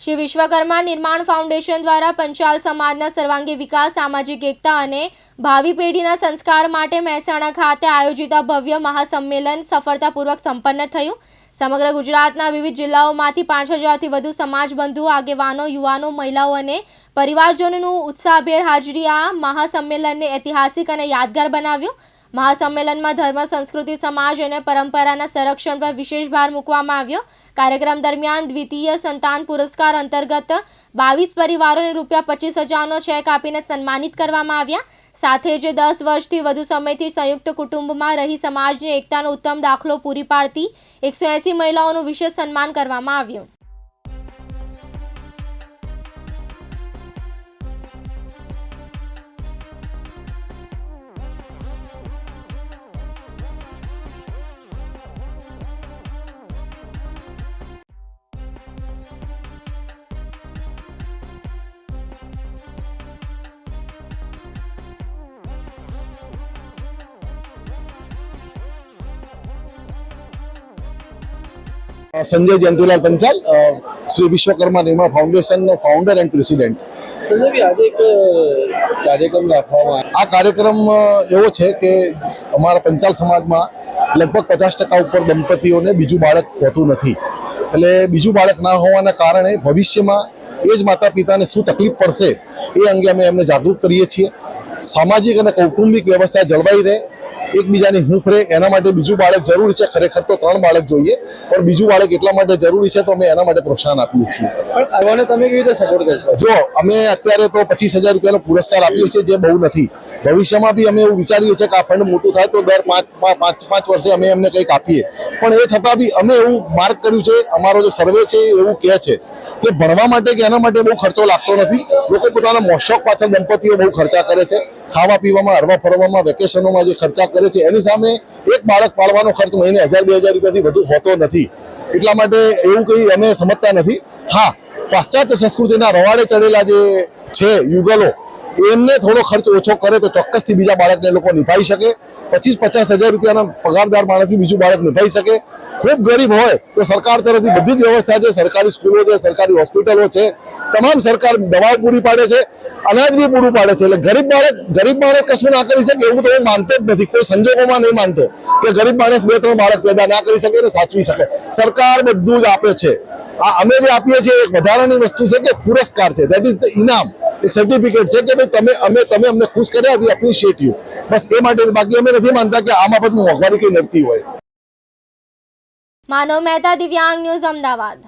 શ્રી વિશ્વકર્મા નિર્માણ ફાઉન્ડેશન દ્વારા પંચાલ સમાજના સર્વાંગી વિકાસ, સામાજિક એકતા અને ભાવિ પેઢીના સંસ્કાર માટે મહેસાણા ખાતે આયોજિત ભવ્ય મહાસંમેલન સફળતાપૂર્વક સંપન્ન થયું. સમગ્ર ગુજરાતના વિવિધ જિલ્લાઓમાંથી પાંચ હજારથી વધુ સમાજબંધુ, આગેવાનો, યુવાનો, મહિલાઓ અને પરિવારજનોનું ઉત્સાહભેર હાજરી આ મહાસંમેલનને ઐતિહાસિક અને યાદગાર બનાવ્યું. મહાસંમેલનમાં ધર્મ, સંસ્કૃતિ, સમાજ અને પરંપરાના સંરક્ષણ પર વિશેષ ભાર મૂકવામાં આવ્યો. કાર્યક્રમ દરમિયાન દ્વિતીય સંતાન પુરસ્કાર અંતર્ગત બાવીસ પરિવારોને રૂપિયા પચીસ હજારનો ચેક આપીને સન્માનિત કરવામાં આવ્યા. સાથે જ દસ વર્ષથી વધુ સમયથી સંયુક્ત કુટુંબમાં રહી સમાજની એકતાનો ઉત્તમ દાખલો પૂરી પાડતી એકસો એંસી મહિલાઓનું વિશેષ સન્માન કરવામાં આવ્યું. સંજય જયંતુલાલ પંચાલ શ્રી વિશ્વકર્મા નિર્માણ ફાઉન્ડેશનનો ફાઉન્ડર એન્ડ પ્રેસિડેન્ટ સંજયભાઈ આજે એક કાર્યક્રમ રાખવામાં આ કાર્યક્રમ એવો છે કે અમારા પંચાલ સમાજમાં લગભગ પચાસ ટકા ઉપર દંપતીઓને બીજું બાળક હોતું નથી. એટલે બીજું બાળક ના હોવાના કારણે ભવિષ્યમાં એ જ માતા પિતાને શું તકલીફ પડશે એ અંગે અમે એમને જાગૃત કરીએ છીએ. સામાજિક અને કૌટુંબિક વ્યવસ્થા જળવાઈ રહે. એકબીજાની હૂંફ રહે એના માટે બીજું બાળક જરૂરી છે ખરેખર તો ત્રણ બાળક જોઈએ પણ બીજું બાળક એટલા માટે જરૂરી છે તો અમે એના માટે પ્રોત્સાહન આપીએ છીએ. પણ તમે કેવી રીતે સપોર્ટ કરશો? જો અમે અત્યારે તો પચીસ હજાર રૂપિયાનો પુરસ્કાર આપીએ છીએ જે બહુ નથી. ભવિષ્યમાં બી અમે એવું વિચારીએ છીએ કે આ ફંડ મોટું થાય તો દર પાંચ પાંચ- પાંચ વર્ષે અમે એમને કંઈક આપીએ. પણ એ છતાં બી અમે એવું માર્ક કર્યું છે, અમારો જે સર્વે છે એવું કહે છે કે ભણવા માટે કે એના માટે બહુ ખર્ચો લાગતો નથી. લોકો પોતાના મોશોક પાછળ દંપતીઓ બહુ ખર્ચા કરે છે. ખાવા પીવામાં હરવા ફરવામાં, વેકેશનોમાં જે ખર્ચા કરે છે, એની સામે એક બાળક પાળવાનો ખર્ચ મહિને હજાર, બે હજાર રૂપિયાથી વધુ હોતો નથી. એટલા માટે એવું કંઈ અમે સમજતા નથી. હા, પાશ્ચાત્ય સંસ્કૃતિના રવાડે ચડેલા જે છે યુગલો એમને થોડો ખર્ચ ઓછો કરે તો ચોક્કસથી બીજા બાળકને લોકો નિભાવી શકે. પચીસ પચાસ હજાર રૂપિયાના પગારદાર માણસથી બીજું બાળક નિભાવી શકે. ખૂબ ગરીબ હોય તો સરકાર તરફથી બધી જ વ્યવસ્થા છે. સરકારી સ્કૂલો છે, સરકારી હોસ્પિટલો છે. તમામ સરકાર દવાઓ પૂરી પાડે છે, અનાજ બી પૂરું પાડે છે. એટલે ગરીબ બાળક, ગરીબ માણસ કશું ના કરી શકે એવું તો હું માનતો જ નથી. કોઈ સંજોગોમાં નહીં માનતો કે ગરીબ માણસ બે ત્રણ બાળક પેદા ના કરી શકે ને સાચવી શકે. સરકાર બધું જ આપે છે. આ અમે જે આપીએ છીએ એક વધારાની વસ્તુ છે કે પુરસ્કાર છે. દેટ ઇઝ ધ ઇનામ. એક સર્ટિફિકેટ છે કે ભાઈ તમે, અમે, તમે અમને ખુશ કર્યા વી એપ્રિશિએટ યુ બસ એ માટે બાકી અમે નથી માનતા કે આ બાબતનું મોંઘવારી કઈ નડતી હોય. માનવ મહેતા દિવ્યાંગ ન્યૂઝ અમદાવાદ.